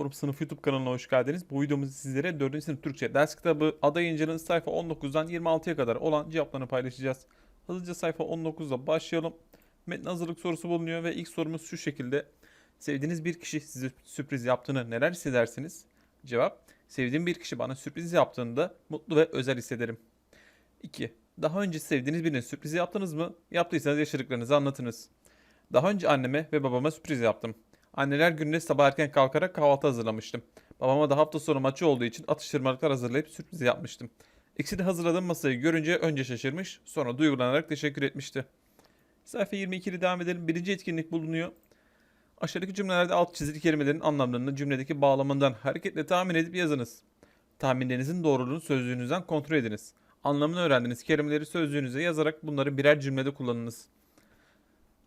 Forum Sınıf YouTube kanalına hoş geldiniz. Bu videomuzda sizlere 4. sınıf Türkçe ders kitabı aday İncil'in sayfa 19'dan 26'ya kadar olan cevaplarını paylaşacağız. Hızlıca sayfa 19'da başlayalım. Metne hazırlık sorusu bulunuyor ve ilk sorumuz şu şekilde. Sevdiğiniz bir kişi size sürpriz yaptığını neler hissedersiniz? Cevap, sevdiğim bir kişi bana sürpriz yaptığında mutlu ve özel hissederim. 2. Daha önce sevdiğiniz birine sürpriz yaptınız mı? Yaptıysanız yaşadıklarınızı anlatınız. Daha önce anneme ve babama sürpriz yaptım. Anneler gününe sabah erken kalkarak kahvaltı hazırlamıştım. Babama da hafta sonu maçı olduğu için atıştırmalıklar hazırlayıp sürpriz yapmıştım. İkisi de hazırladığım masayı görünce önce şaşırmış, sonra duygulanarak teşekkür etmişti. Sayfa 22'de devam edelim. Birinci etkinlik bulunuyor. Aşağıdaki cümlelerde alt çizili kelimelerin anlamlarını cümledeki bağlamından hareketle tahmin edip yazınız. Tahminlerinizin doğruluğunu sözlüğünüzden kontrol ediniz. Anlamını öğrendiğiniz kelimeleri sözlüğünüze yazarak bunları birer cümlede kullanınız.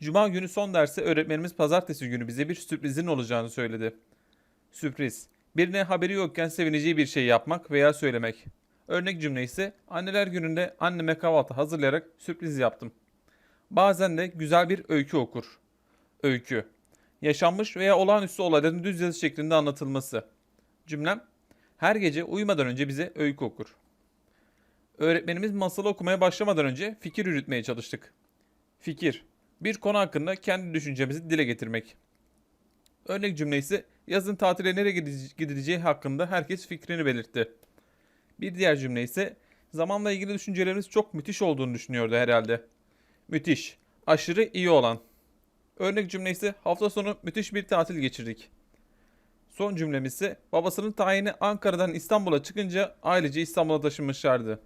Cuma günü son derste öğretmenimiz pazartesi günü bize bir sürprizin olacağını söyledi. Sürpriz. Birine haberi yokken sevineceği bir şey yapmak veya söylemek. Örnek cümle ise anneler gününde anneme kahvaltı hazırlayarak sürpriz yaptım. Bazen de güzel bir öykü okur. Öykü. Yaşanmış veya olağanüstü olayların düz yazı şeklinde anlatılması. Cümlem. Her gece uyumadan önce bize öykü okur. Öğretmenimiz masalı okumaya başlamadan önce fikir yürütmeye çalıştık. Fikir. Bir konu hakkında kendi düşüncemizi dile getirmek. Örnek cümle ise yazın tatile nereye gidileceği hakkında herkes fikrini belirtti. Bir diğer cümle ise zamanla ilgili düşüncelerimiz çok müthiş olduğunu düşünüyordu herhalde. Müthiş, aşırı iyi olan. Örnek cümle ise hafta sonu müthiş bir tatil geçirdik. Son cümlemiz ise babasının tayini Ankara'dan İstanbul'a çıkınca ailece İstanbul'a taşınmışlardı.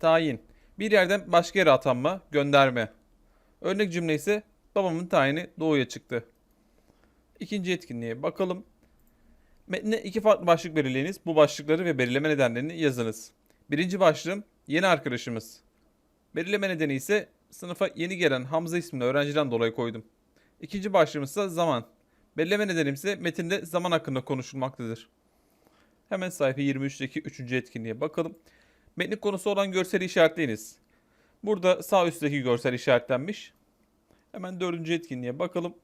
Tayin, bir yerden başka yere atanma, gönderme. Örnek cümle ise babamın tayini doğuya çıktı. İkinci etkinliğe bakalım. Metne iki farklı başlık belirleyiniz. Bu başlıkları ve belirleme nedenlerini yazınız. Birinci başlığım yeni arkadaşımız. Belirleme nedeni ise sınıfa yeni gelen Hamza isimli öğrenciden dolayı koydum. İkinci başlığımız ise zaman. Belirleme nedenim ise metinde zaman hakkında konuşulmaktadır. Hemen sayfa 23'teki üçüncü etkinliğe bakalım. Metnin konusu olan görseli işaretleyiniz. Burada sağ üstteki görsel işaretlenmiş. Hemen dördüncü etkinliğe bakalım.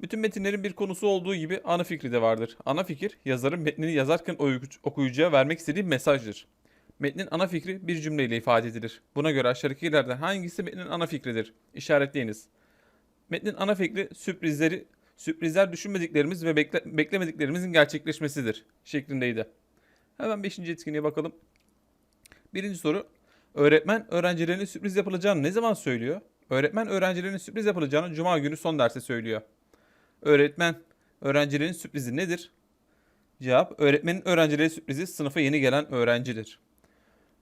Bütün metinlerin bir konusu olduğu gibi ana fikri de vardır. Ana fikir, yazarın metnini yazarken okuyucuya vermek istediği mesajdır. Metnin ana fikri bir cümleyle ifade edilir. Buna göre aşağıdakilerden hangisi metnin ana fikridir? İşaretleyiniz. Metnin ana fikri sürprizleri, sürprizler düşünmediklerimiz ve bekle- beklemediklerimizin gerçekleşmesidir şeklindeydi. Hemen beşinci etkinliğe bakalım. Birinci soru. Öğretmen öğrencilerine sürpriz yapılacağını ne zaman söylüyor? Öğretmen öğrencilerine sürpriz yapılacağını cuma günü son derste söylüyor. Öğretmen öğrencilerin sürprizi nedir? Cevap öğretmenin öğrencilere sürprizi sınıfa yeni gelen öğrencidir.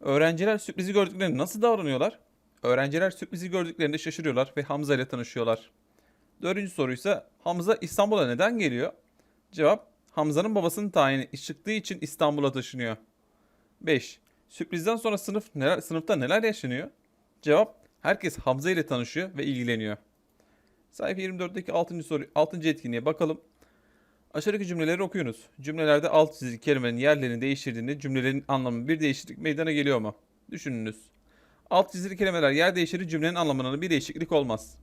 Öğrenciler sürprizi gördüklerinde nasıl davranıyorlar? Öğrenciler sürprizi gördüklerinde şaşırıyorlar ve Hamza ile tanışıyorlar. Dördüncü soruysa Hamza İstanbul'a neden geliyor? Cevap Hamza'nın babasının tayini çıktığı için İstanbul'a taşınıyor. 5. Sürprizden sonra sınıf neler, sınıfta neler yaşanıyor? Cevap herkes Hamza ile tanışıyor ve ilgileniyor. Sayfa 24'teki 6. soru 6. etkinliğe bakalım. Aşağıdaki cümleleri okuyunuz. Cümlelerde alt çizili kelimelerin yerlerini değiştirdiğinde cümlelerin anlamı bir değişiklik meydana geliyor mu? Düşününüz. Alt çizili kelimeler yer değiştirir cümlenin anlamına bir değişiklik olmaz.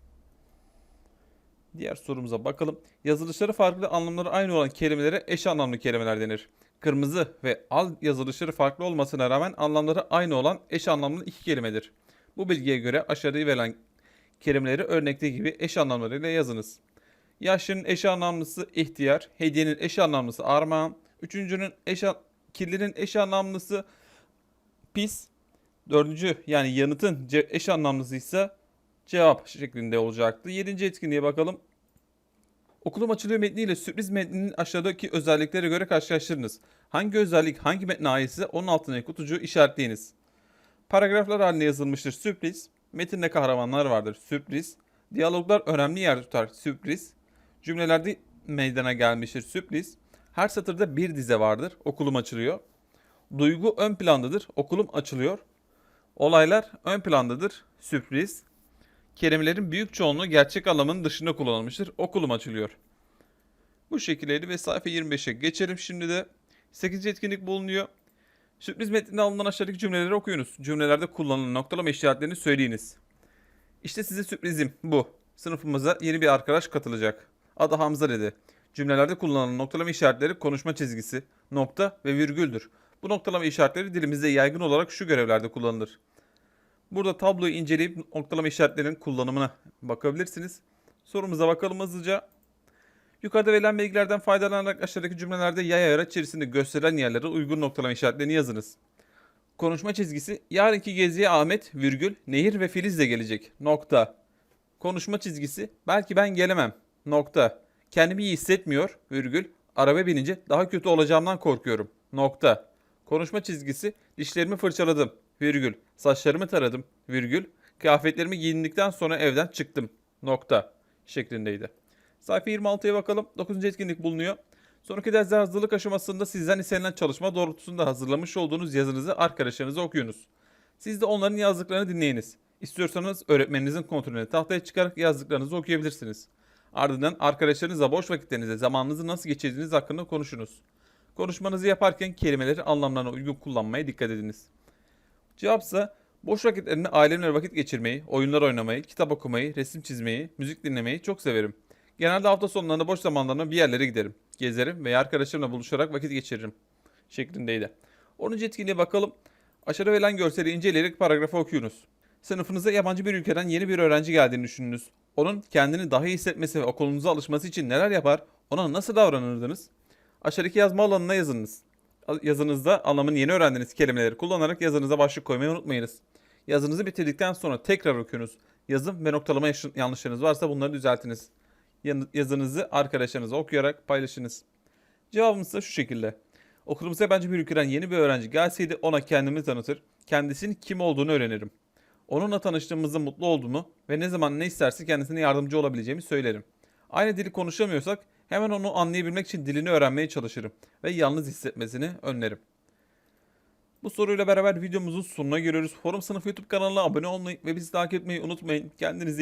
Diğer sorumuza bakalım. Yazılışları farklı anlamları aynı olan kelimelere eş anlamlı kelimeler denir. Kırmızı ve al yazılışları farklı olmasına rağmen anlamları aynı olan eş anlamlı iki kelimedir. Bu bilgiye göre aşağıda verilen kelimeleri örnekte gibi eş anlamlarıyla yazınız. Yaşlının eş anlamlısı ihtiyar, hediyenin eş anlamlısı armağan, üçüncünün eş kirlinin eş anlamlısı pis, dördüncü yani yanıtın eş anlamlısı ise cevap şeklinde olacaktı. Yedinci etkinliğe bakalım. Okulum açılıyor metniyle sürpriz metninin aşağıdaki özelliklere göre karşılaştırınız. Hangi özellik hangi metne aitse onun altındaki kutucuğu işaretleyiniz. Paragraflar halinde yazılmıştır sürpriz. Metinde kahramanlar vardır sürpriz. Diyaloglar önemli yer tutar sürpriz. Cümlelerde meydana gelmiştir sürpriz. Her satırda bir dize vardır okulum açılıyor. Duygu ön plandadır okulum açılıyor. Olaylar ön plandadır sürpriz. Kelimelerin büyük çoğunluğu gerçek anlamının dışında kullanılmıştır. Okulum açılıyor. Bu şekildeydi ve sayfa 25'e geçelim. Şimdi de 8. etkinlik bulunuyor. Sürpriz metninde alınan aşağıdaki cümleleri okuyunuz. Cümlelerde kullanılan noktalama işaretlerini söyleyiniz. İşte size sürprizim bu. Sınıfımıza yeni bir arkadaş katılacak. Adı Hamza dedi. Cümlelerde kullanılan noktalama işaretleri konuşma çizgisi, nokta ve virgüldür. Bu noktalama işaretleri dilimizde yaygın olarak şu görevlerde kullanılır. Burada tabloyu inceleyip noktalama işaretlerinin kullanımına bakabilirsiniz. Sorumuza bakalım hızlıca. Yukarıda verilen bilgilerden faydalanarak aşağıdaki cümlelerde yay ayraç içerisinde gösterilen yerlere uygun noktalama işaretlerini yazınız. Konuşma çizgisi yarınki geziye Ahmet, virgül, Nehir ve Filiz de gelecek. Nokta. Konuşma çizgisi belki ben gelemem. Nokta. Kendimi iyi hissetmiyor, virgül, araba binince daha kötü olacağımdan korkuyorum. Nokta. Konuşma çizgisi dişlerimi fırçaladım, virgül, saçlarımı taradım, virgül, kıyafetlerimi giyindikten sonra evden çıktım. Nokta. Şeklindeydi. Sayfa 26'ya bakalım. 9. etkinlik bulunuyor. Sonraki dersler hazırlık aşamasında sizden istenilen çalışma doğrultusunda hazırlamış olduğunuz yazınızı arkadaşlarınıza okuyunuz. Siz de onların yazdıklarını dinleyiniz. İstiyorsanız öğretmeninizin kontrolünü tahtaya çıkarak yazdıklarınızı okuyabilirsiniz. Ardından arkadaşlarınızla boş vakitlerinizde zamanınızı nasıl geçirdiğiniz hakkında konuşunuz. Konuşmanızı yaparken kelimeleri anlamlarına uygun kullanmaya dikkat ediniz. Cevapsa boş vakitlerinde ailemle vakit geçirmeyi, oyunlar oynamayı, kitap okumayı, resim çizmeyi, müzik dinlemeyi çok severim. Genelde hafta sonlarında boş zamanlarımda bir yerlere giderim, gezerim veya arkadaşlarımla buluşarak vakit geçiririm şeklindeydi. 10. etkinliğe bakalım. Aşağıda verilen görseli inceleyerek paragrafı okuyunuz. Sınıfınıza yabancı bir ülkeden yeni bir öğrenci geldiğini düşününüz. Onun kendini daha iyi hissetmesi ve okulunuza alışması için neler yapar, ona nasıl davranırdınız? Aşağıdaki yazma alanına yazınız. Yazınızda anlamını yeni öğrendiğiniz kelimeleri kullanarak yazınıza başlık koymayı unutmayınız. Yazınızı bitirdikten sonra tekrar okuyunuz. Yazım ve noktalama yanlışlarınız varsa bunları düzeltiniz. Yazınızı arkadaşlarınıza okuyarak paylaşınız. Cevabımız ise şu şekilde. Okulumuza yabancı bir ülkeden yeni bir öğrenci gelseydi ona kendimi tanıtır, kendisinin kim olduğunu öğrenirim. Onunla tanıştığımızda mutlu olduğumu ve ne zaman ne isterse kendisine yardımcı olabileceğimi söylerim. Aynı dili konuşamıyorsak hemen onu anlayabilmek için dilini öğrenmeye çalışırım ve yalnız hissetmesini önlerim. Bu soruyla beraber videomuzun sonuna geliyoruz. Forum Sınıfı YouTube kanalına abone olmayı ve bizi takip etmeyi unutmayın. Kendinize iyi